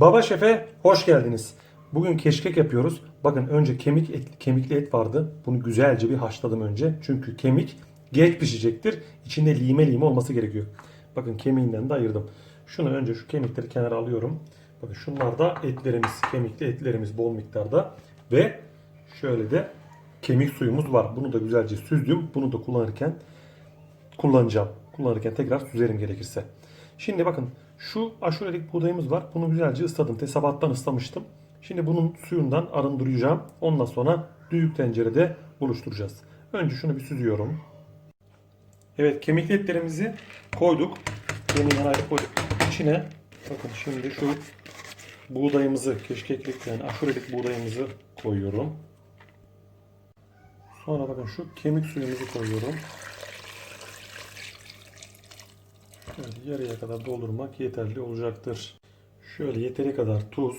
Baba Şef'e hoş geldiniz. Bugün keşkek yapıyoruz. Bakın önce kemik et, kemikli et vardı. Bunu güzelce bir haşladım önce. Çünkü kemik geç pişecektir. İçinde lime lime olması gerekiyor. Bakın kemiğinden de ayırdım. Şunu önce şu kemikleri kenara alıyorum. Bakın şunlar da etlerimiz, kemikli etlerimiz bol miktarda. Ve şöyle de kemik suyumuz var. Bunu da güzelce süzdüm. Bunu da kullanırken kullanacağım. Kullanırken tekrar süzerim gerekirse. Şimdi bakın şu aşurelik buğdayımız var. Bunu güzelce ısladım. Te sabahtan ıslamıştım. Şimdi bunun suyundan arındıracağım. Ondan sonra düdük tencerede buluşturacağız. Önce şunu bir süzüyorum. Evet kemikli etlerimizi koyduk. Kemiğini ayrı koyduk. İçine bakın şimdi şu buğdayımızı, keşkeklik yani aşurelik buğdayımızı koyuyorum. Sonra bakın şu kemik suyumuzu koyuyorum. Şöyle yarıya kadar doldurmak yeterli olacaktır. Şöyle yeteri kadar tuz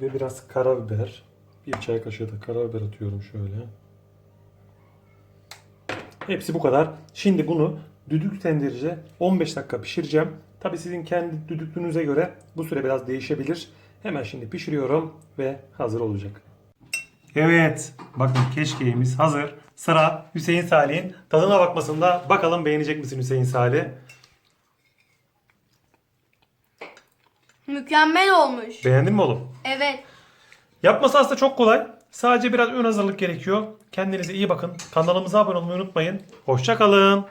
ve biraz karabiber. Bir çay kaşığı da karabiber atıyorum şöyle. Hepsi bu kadar. Şimdi bunu düdük tencerede 15 dakika pişireceğim. Tabi sizin kendi düdüklüğünüze göre bu süre biraz değişebilir. Hemen şimdi pişiriyorum ve hazır olacak. Evet, bakın keşkeğimiz hazır. Sıra Hüseyin Salih'in tadına bakmasında. Bakalım beğenecek misin Hüseyin Salih? Mükemmel olmuş. Beğendin mi oğlum? Evet. Yapması aslında çok kolay. Sadece biraz ön hazırlık gerekiyor. Kendinize iyi bakın. Kanalımıza abone olmayı unutmayın. Hoşçakalın.